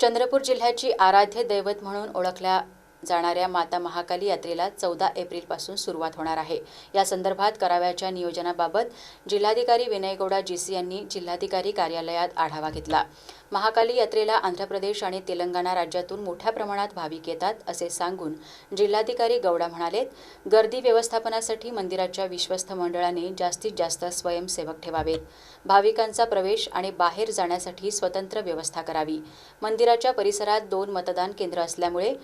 चंद्रपूर जिल्ह्याची आराध्य दैवत म्हणून ओळखल्या जाणाऱ्या माता महाकाली यात्रेला चौदा एप्रिलपासून सुरुवात होणार आहे. या संदर्भात कराव्याच्या नियोजनाबाबत जिल्हाधिकारी विनय गौडा जीसी यांनी जिल्हाधिकारी कार्यालयात आढावा घेतला. महाकाली यात्रेला आंध्र प्रदेश आणि तेलंगणा राज्यातून मोठ्या प्रमाणात भाविक येतात असे सांगून जिल्हाधिकारी गौडा म्हणालेत गर्दी व्यवस्थापनासाठी मंदिराच्या विश्वस्त मंडळाने जास्तीत जास्त स्वयंसेवक ठेवावेत. भाविकांचा प्रवेश आणि बाहेर जाण्यासाठी स्वतंत्र व्यवस्था करावी. मंदिराच्या परिसरात दोन मतदान केंद्र असल्यामुळे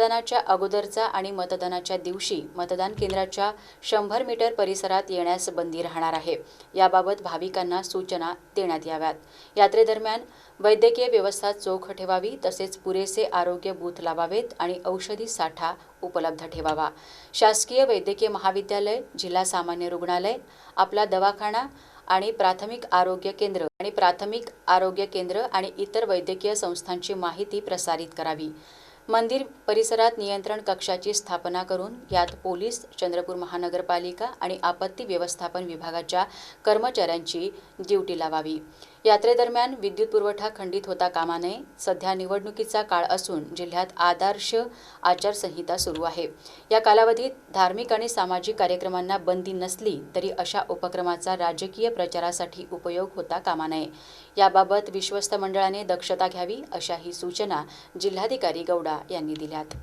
मतदानाच्या अगोदरचा आणि मतदानाच्या दिवशी मतदान केंद्राच्या शंभर मीटर परिसरात येण्यास बंदी राहणार आहे. याबाबत भाविकांना सूचना देण्यात याव्यात. यात्रेदरम्यान वैद्यकीय व्यवस्था चोख ठेवावी तसेच पुरेसे आरोग्य बूथ लावावेत आणि औषधी साठा उपलब्ध ठेवावा. शासकीय वैद्यकीय महाविद्यालय जिल्हा सामान्य रुग्णालय आपला दवाखाना आणि प्राथमिक आरोग्य केंद्र आणि प्राथमिक आरोग्य केंद्र आणि इतर वैद्यकीय संस्थांची माहिती प्रसारित करावी. मंदिर परिसरात नियंत्रण कक्षाची स्थापना करून यात पोलीस चंद्रपूर महानगरपालिका आणि आपत्ती व्यवस्थापन विभागाच्या कर्मचाऱ्यांची ड्युटी लावावी. यात्रेदरम्यान विद्युत पुरवठा खंडित होता कामा नये सध्या निवडणुकीचा काळ असून जिल्ह्यात आदर्श आचारसंहिता सुरू आहे. या कालावधीत धार्मिक आणि सामाजिक कार्यक्रमांना बंदी नसली तरी अशा उपक्रमाचा राजकीय प्रचारासाठी उपयोग होता कामा नये याबाबत विश्वस्त मंडळाने दक्षता घ्यावी अशाही सूचना जिल्हाधिकारी गौडा यांनी दिल्यात.